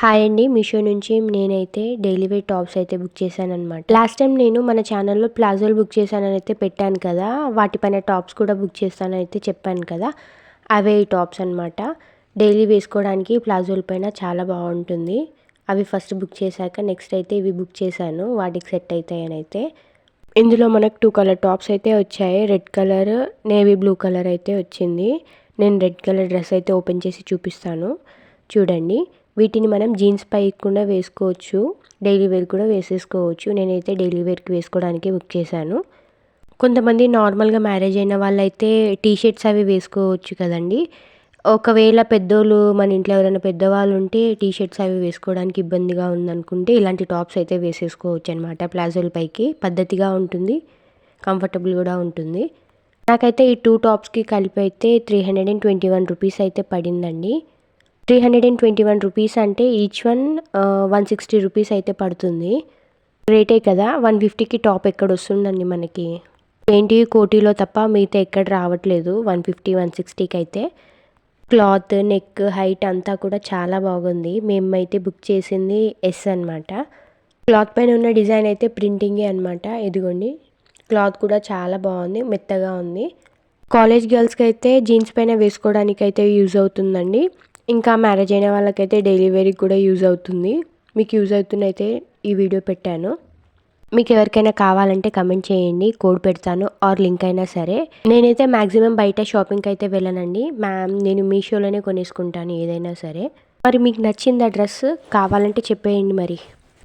Hi అండి మీషో నుంచి నేనైతే డైలీ వేర్ టాప్స్ అయితే బుక్ చేశాను అనమాట లాస్ట్ టైం నేను మన ఛానల్లో ప్లాజోలు బుక్ చేశానని అయితే పెట్టాను కదా వాటిపైన టాప్స్ కూడా బుక్ చేస్తానని అయితే చెప్పాను కదా అవే ఈ టాప్స్ అనమాట డైలీ వేసుకోవడానికి ప్లాజోల పైన చాలా బాగుంటుంది. అవి ఫస్ట్ బుక్ చేశాక నెక్స్ట్ అయితే ఇవి బుక్ చేశాను వాటికి సెట్ అవుతాయని అయితే ఇందులో మనకు టూ కలర్ టాప్స్ అయితే వచ్చాయి red colour navy blue colour అయితే వచ్చింది. నేను రెడ్ కలర్ డ్రెస్ అయితే ఓపెన్ చేసి చూపిస్తాను. చూడండి వీటిని మనం జీన్స్ పైకి కూడా వేసుకోవచ్చు డైలీ వేర్ కూడా వేసేసుకోవచ్చు. నేనైతే డైలీ వేర్కి వేసుకోవడానికి బుక్ చేశాను. కొంతమంది నార్మల్గా మ్యారేజ్ అయిన వాళ్ళైతే టీ షర్ట్స్ అవి వేసుకోవచ్చు కదండి. ఒకవేళ పెద్దోళ్ళు మన ఇంట్లో ఎవరైనా పెద్దవాళ్ళు ఉంటే టీ షర్ట్స్ అవి వేసుకోవడానికి ఇబ్బందిగా ఉందనుకుంటే ఇలాంటి టాప్స్ అయితే వేసేసుకోవచ్చు అనమాట ప్లాజోల పైకి పద్ధతిగా ఉంటుంది కంఫర్టబుల్ కూడా ఉంటుంది. నాకైతే ఈ టూ టాప్స్కి కలిపి అయితే three hundred and twenty one rupees అయితే పడిందండి. Three hundred and twenty one rupees అంటే each one one sixty rupees అయితే పడుతుంది. రేటే కదా వన్ ఫిఫ్టీకి టాప్ ఎక్కడ వస్తుందండి మనకి? ఏంటి కోటీలో తప్ప మిగతా ఎక్కడ రావట్లేదు వన్ ఫిఫ్టీ వన్ సిక్స్టీకి అయితే క్లాత్ నెక్ హైట్ అంతా కూడా చాలా బాగుంది. మేమైతే బుక్ చేసింది ఎస్ అనమాట క్లాత్ పైన ఉన్న డిజైన్ అయితే ప్రింటింగే అనమాట ఇదిగోండి క్లాత్ కూడా చాలా బాగుంది మెత్తగా ఉంది. కాలేజ్ గర్ల్స్కి అయితే జీన్స్ పైన వేసుకోవడానికి అయితే యూజ్ అవుతుందండి. ఇంకా మ్యారేజ్ అయిన వాళ్ళకైతే డైలీ వేర్కి కూడా యూజ్ అవుతుంది. మీకు యూజ్ అవుతుందైతే ఈ వీడియో పెట్టాను. మీకు ఎవరికైనా కావాలంటే కమెంట్ చేయండి కోడ్ పెడతాను ఆర్ లింక్ అయినా సరే. నేనైతే మ్యాక్సిమం బయట షాపింగ్కి అయితే వెళ్ళనండి. మ్యామ్ నేను మీషోలోనే కొనేసుకుంటాను ఏదైనా సరే. మరి మీకు నచ్చింది ఆ డ్రెస్ కావాలంటే చెప్పేయండి మరి.